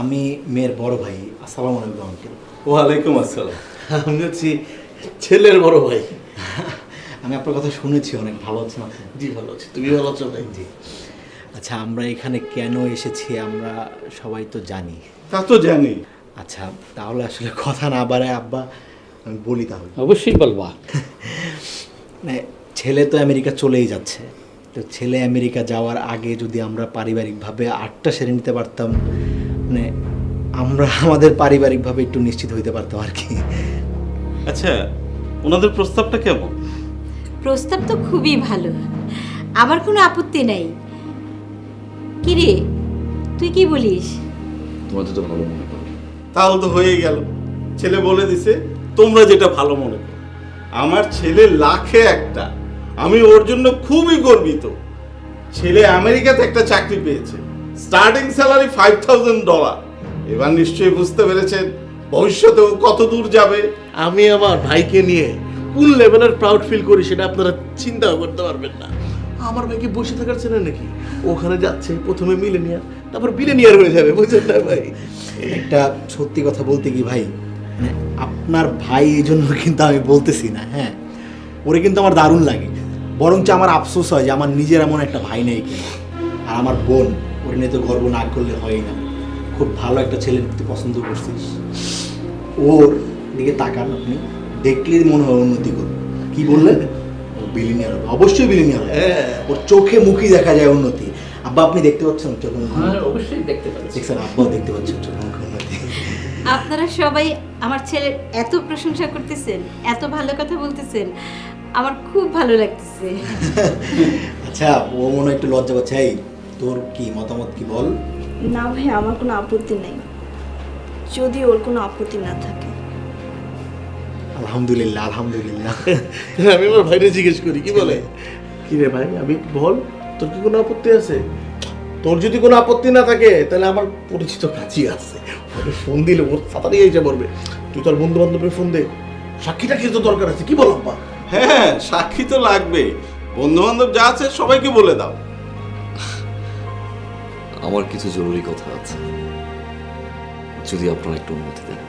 আমি মেয়ের বড় ভাই আসসালামু আলাইকুম আঙ্কেল। ওয়ালাইকুম আসসালাম। আমি হচ্ছি ছেলের বড় ভাই। আমি আপনার কথা শুনেছি অনেক ভালো আপনি? জি ভালো আছি। তুমি ভালো আছো ভাই? জি। আচ্ছা আমরা এখানে কেন এসেছি আমরা সবাই তো জানি। তা তো জানি। আচ্ছা তাহলে আসলে কথা না বাড়ায় আব্বা আমি বলি তাহলে। অবশ্যই বলবা। মানে ছেলে তো আমেরিকা চলেই যাচ্ছে। তো ছেলে আমেরিকা যাওয়ার আগে যদি আমরা পারিবারিকভাবে আটটা সেরে নিতে পারতাম মানে আমরা আমাদের পারিবারিকভাবে একটু নিশ্চিত হইতে পারতাম আর কি। আচ্ছা ওনাদের প্রস্তাবটা কেমন? প্রস্তাব তো খুবই ভালো। আমার কোনো আপত্তি নাই। কিরে তুই কি বলিস? তোমার তো ভালো মনে করো। তাহলে তো হয়ে গেল। ছেলে বলে দিছে তোমরা যেটা ভালো মনে করো। আমার ছেলে লাখে একটা। আমি ওর জন্য খুবই গর্বিত। ছেলে আমেরিকাতে একটা চাকরি পেয়েছে। Starting salary five thousand dollar এবার নিশ্চয়ই বুঝতে পেরেছেন ভবিষ্যতেও কত দূর যাবে। আমি আমার ভাইকে নিয়ে কোন লেভেলের প্রাউড ফিল করি সেটা আপনারা চিন্তাও করতে পারবেন না। আমার ভাইকে বসে থাকার ছেলে নাকি? ওখানে যাচ্ছে প্রথমে মিলেনিয়ার তারপর বিলেনিয়ার হয়ে যাবে বুঝছেন না ভাই? একটা সত্যি কথা বলতে কি ভাই? মানে আপনার ভাই এই জন্য কিন্তু আমি বলতেছি না হ্যাঁ? ওরে কিন্তু আমার দারুণ লাগে। বরঞ্চ আমার আফসোস হয় যে আমার নিজের এমন একটা ভাই নেই কিনা। আর আমার বোন ওর নিয়ে তো গর্ব না করলে হয় না। খুব ভালো একটা ছেলে তুই পছন্দ করছিস। ওর দিকে তাকান আপনি দেখলেই মনে হয় উন্নতি করবে। কি বললেন? ও বিলিনিয়ার হবে। অবশ্যই বিলিনিয়ার হবে। হ্যাঁ। ওর চোখে মুখই দেখা যায় উন্নতি। আব্বা আপনি দেখতে পাচ্ছেন চোখে মুখে হ্যাঁ অবশ্যই দেখতে পাচ্ছি। দেখছেন আব্বাও দেখতে পাচ্ছেন চোখে মুখে উন্নতি আপনারা সবাই আমার ছেলের এত প্রশংসা করতেছেন এত ভালো কথা বলতেছেন আমার খুব ভালো লাগতেছে। আচ্ছা ও মনে একটু লজ্জা পাচ্ছে। এই তোর কি মতামত কি বল? না ভাই আমার কোনো আপত্তি নেই। যদি ওর কোনো আপত্তি না থাকে। আলহামদুলিল্লাহ আলহামদুলিল্লাহ। আমি আমার ভাইরে জিজ্ঞেস করি কি বলে? কি রে ভাই আমি বল তোর কি কোনো আপত্তি আছে? তোর যদি কোনো আপত্তি না থাকে তাহলে আমার পরিচিত কাজই আছে। ওকে ফোন দিলে ওর তাড়াতাড়ি এসে পড়বে। তুই তোর বন্ধু বান্ধবের ফোন দে। সাক্ষীটা কি তো দরকার আছে কি বল আব্বা? হ্যাঁ সাক্ষী তো লাগবে বন্ধু বান্ধব যা আছে সবাইকে বলে দাও। আমার কিছু জরুরি কথা আছে। যদি আপনারা একটু অনুমতি দেন।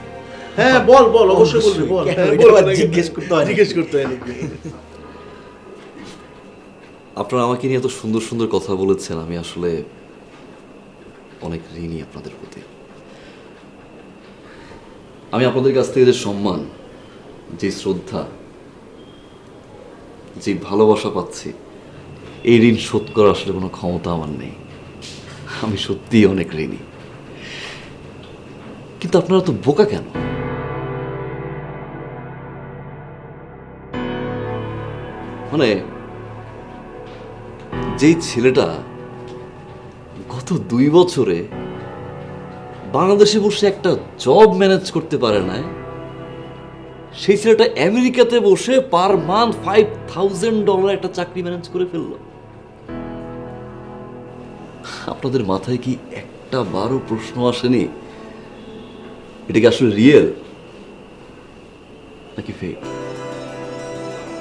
হ্যাঁ বল বল অবশ্যই বলবি বল? জিজ্ঞেস করতে হয় জিজ্ঞেস করতে হয়? আপনারা আমাকে নিয়ে এত সুন্দর সুন্দর কথা বলেছেন আমি আসলে অনেক ঋণী আপনাদের প্রতি। আমি আপনাদের কাছ থেকে যে সম্মান যে শ্রদ্ধা যে ভালোবাসা পাচ্ছি এই ঋণ শোধ করার আসলে কোনো ক্ষমতা আমার নেই। আমি সত্যিই অনেক ঋণী। কিন্তু আপনারা তো বোকা কেন? মানে যেই ছেলেটা গত দুই বছরে বাংলাদেশে বসে একটা জব ম্যানেজ করতে পারে না সেই ছেলেটা আমেরিকাতে বসে per month five thousand dollar একটা চাকরি ম্যানেজ করে ফেলল। আপনাদের মাথায় কি একটা বারো প্রশ্ন আসেনি? এটা কি আসলে রিয়েল নাকি ফেক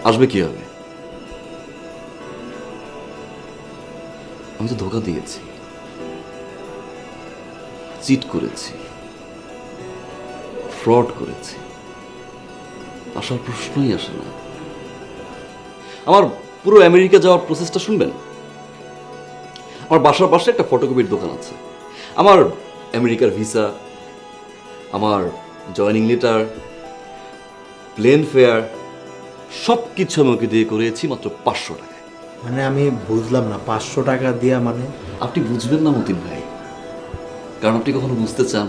আসবে কি হবে আমি তো ধোকা দিয়েছি। চিট করেছি। ফ্রড করেছি। আসার প্রশ্নই আসে না। আমার পুরো আমেরিকা যাওয়ার প্রসেসটা শুনবেন? আমার বাসার পাশে একটা ফটোকপির দোকান আছে। আমার আমেরিকার ভিসা আমার জয়নিং লেটার প্লেন ফেয়ার সব কিছু আমি ওকে দিয়ে করিয়েছি মাত্র পাঁচশো টাকা মানে আমি বুঝলাম না পাঁচশো টাকা দিয়া মানে? আপনি বুঝবেন না মতিন ভাই কারণ আপনি কখনো বুঝতে চান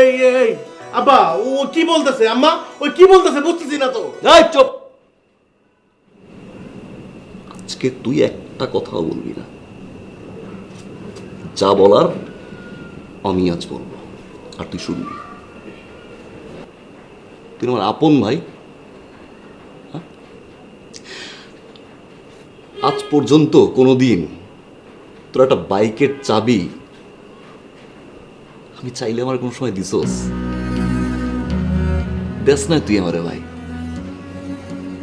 এই এই আব্বা ও কি বলতেছে আম্মা? ওই কি বলতেছে বুঝতেছি না তো। এই চুপ! আজকে তুই একটা কথাও বলবি না। যা বলার আমি আজ বলব। আর তুই শুনবি। তুই আমার আপন ভাই। হ্যাঁ? আজ পর্যন্ত কোনোদিন তোর একটা বাইকের চাবি আমি চাইলে আমার কোনো সময় দিছোস দেস না তুই আমারে ভাই।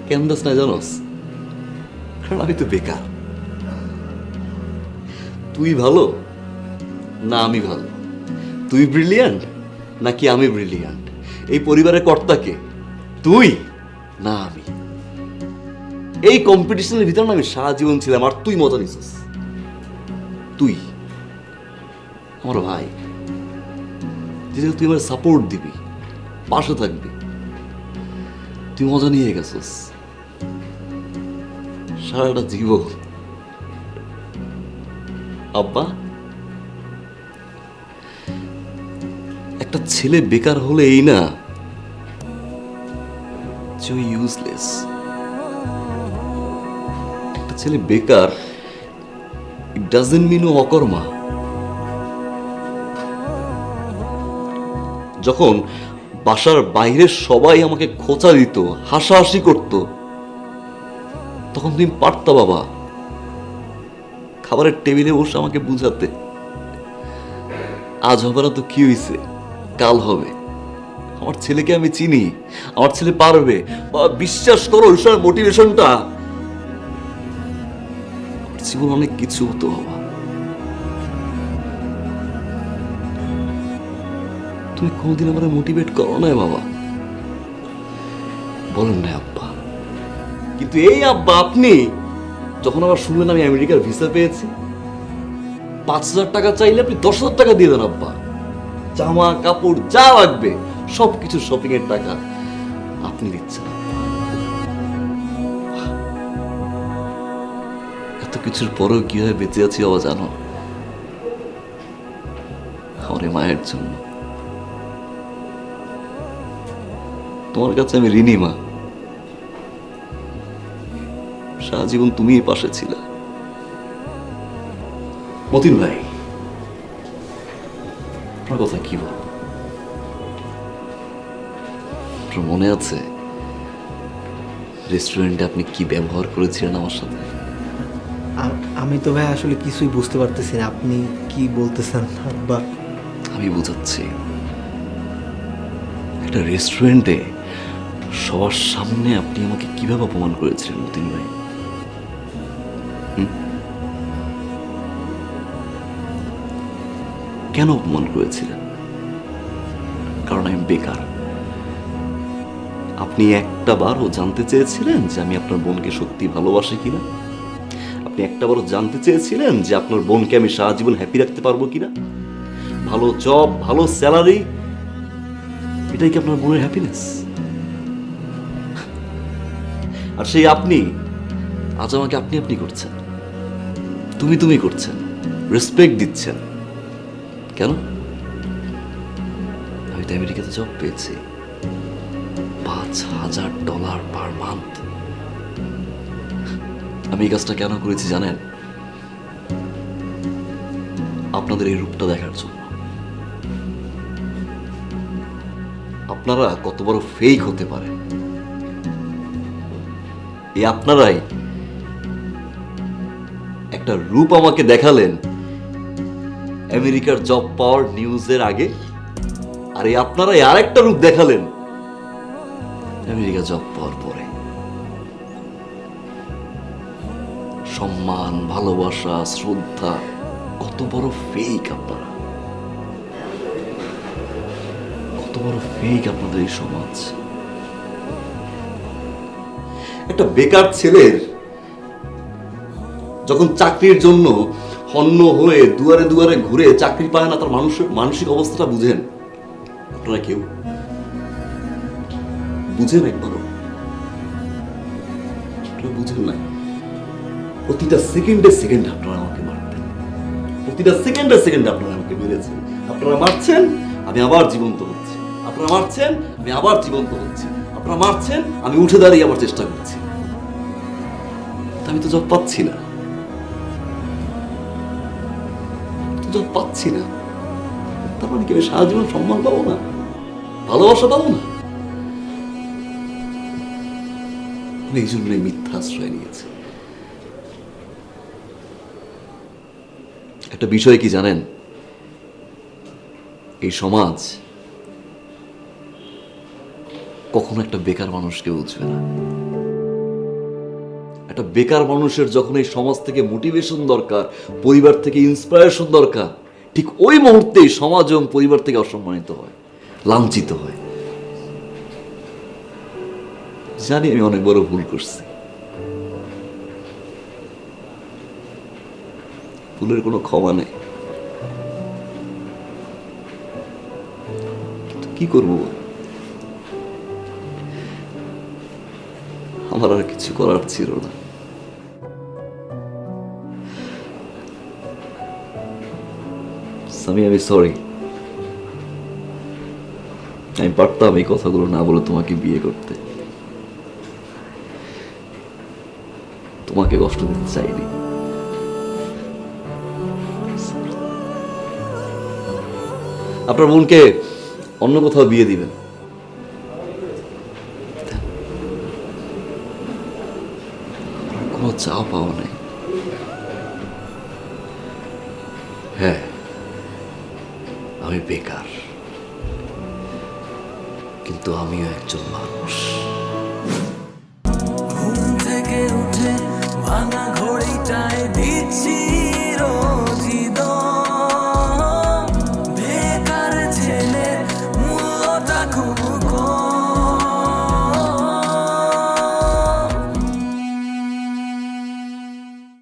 কেন দেস না জানোস? কারণ আমি তো বেকার। তুই ভালো? না, আমি ভালো। তুই ব্রিলিয়ান্ট নাকি আমি ব্রিলিয়ান্ট এই পরিবারের কর্তাকে তুই না, আমি। এই কম্পিটিশনের ভিতরে আমি সারা জীবন ছিলাম আর তুই মজা নিছিস। তুই, আমার ভাই যেটা তুই আমার সাপোর্ট দিবি, পাশে থাকবি, তুই মজা নিয়ে গেছিস। সারাটা জীবন। আব্বা একটা ছেলে বেকার হলে এই না ইউজলেস একটা ছেলে বেকার ইট ডাজেন্ট মিন ও অকর্মা। যখন বাসার বাইরে সবাই আমাকে খোঁচা দিত, হাসাহাসি করত, তখন তুমি পারতা বাবা। খাবারের টেবিলে বসে আমাকে বুঝাতে। আজ হবে না তো কি হয়েছে কাল হবে। আমার ছেলেকে আমি চিনি, আমার ছেলে পারবে। বিশ্বাস করো, ওইসব মোটিভেশনটা জীবন অনেক কিছু হতো বাবা তুমি কোনোদিন আমার মোটিভেট করো না বাবা। বলেন না আব্বা। কিন্তু এই আব্বা, আপনি, যখন আবার শুনলেন আমি আমেরিকার ভিসা পেয়েছি, পাঁচ হাজার টাকা চাইলে আপনি দশ হাজার টাকা দিয়ে দেন আব্বা। জামা কাপড় যা লাগবে সব কিছু শপিং এর টাকা আপনি দিচ্ছেন। এত কিছুর পরেও কীভাবে বেঁচে আছি বাবা জানো? আমার মায়ের জন্য। তোমার কাছে আমি ঋণী মা। সারা জীবন তুমিই পাশে ছিলে। মতিন ভাই আপনার কথা কি বল আপনার মনে আছে রেস্টুরেন্টে আপনি কি ব্যবহার করেছিলেন আমার সাথে? আমি তো ভাই আসলে কিছুই বুঝতে পারতেছি না। আপনি কি বলতেছেন? বা আমি বুঝাচ্ছি। একটা রেস্টুরেন্টে সবার সামনে আপনি আমাকে কীভাবে অপমান করেছিলেন মতিন ভাই? কেন অপমান করেছিলেন? কারণ আমি বেকার। আপনি একটা বারও জানতে চেয়েছিলেন যে আমি আপনার বোনকে সত্যি ভালোবাসি কিনা? আপনি একটা বারও জানতে চেয়েছিলেন যে আপনার বোনকে আমি সারা জীবন হ্যাপি রাখতে পারব কিনা? ভালো জব ভালো স্যালারি এটাই কি আপনার বোনের হ্যাপিনেস আর সেই আপনি, আজ আমাকে আপনি আপনি করছেন। তুমি তুমি করছেন। রেসপেক্ট দিচ্ছেন। কেন আমি তো আমেরিকাতে জব পেয়েছি। পাঁচ হাজার ডলার পার মান্থ আমি এই কাজটা কেন করেছি জানেন? আপনাদের এই রূপটা দেখার জন্য। আপনারা কত বড় ফেক হতে পারে। এই আপনারাই একটা রূপ আমাকে দেখালেন। আমেরিকার জব পাওয়ার নিউজের আগে। আর এই আপনারাই আরেকটা রূপ দেখালেন। আমেরিকা জব পাওয়ার পরে। সম্মান, ভালোবাসা, শ্রদ্ধা, কত বড় ফেক আপনারা। কত বড় ফেক আপনাদের এই সমাজ। একটা বেকার ছেলের যখন চাকরির জন্য হন্য হয়ে দুয়ারে দুয়ারে ঘুরে চাকরি পায় না তার মানুষের মানসিক অবস্থাটা বুঝেন। আপনারা কেউ? বুঝেন একবারও। বুঝেন না প্রতিটা সেকেন্ডে সেকেন্ড আপনারা আমাকে মারতেন। প্রতিটা সেকেন্ডে সেকেন্ড আপনারা আমাকে মেরেছেন। আপনারা মারছেন, আমি আবার জীবন্ত হচ্ছি। আপনারা মারছেন, আমি আবার জীবন্ত হচ্ছি। আপনারা মারছেন, আমি উঠে দাঁড়িয়ে আবার চেষ্টা করছি। আমি তো জব পাচ্ছি না। তো পাচ্ছি না। তার মানে কি সারা জীবন সম্মান পাবো না? ভালোবাসা পাবো না? এই জন্যই মিথ্যা আশ্রয় নিয়েছি। একটা বিষয় কি জানেন? এই সমাজ কখনো একটা বেকার মানুষকে বুঝবে না। একটা বেকার মানুষের যখন এই সমাজ থেকে মোটিভেশন দরকার, পরিবার থেকে ইন্সপায়ারেশন দরকার, ঠিক ওই মুহূর্তেই সমাজ এবং পরিবার থেকে অসম্মানিত হয়, লাঞ্ছিত হয়। জানি আমি অনেক বড় ভুল করছি। ভুলের কোনো ক্ষমা নেই। কি করব? আমার আর কিছু করার ছিল না। সামি আমি সরি আমি পারতাম এই কথাগুলো না বলে তোমাকে বিয়ে করতে। তোমাকে কষ্ট দিতে চাইনি। আপনার বোনকে অন্য কোথাও বিয়ে দিবেন? কোনো চাও পাওয়া নেই। হ্যাঁ। হয় বেকার। কিন্তু আমিও একজন মানুষ। ঘুম থেকে উঠে ভাঙা ঘড়িটায় দিচ্ছি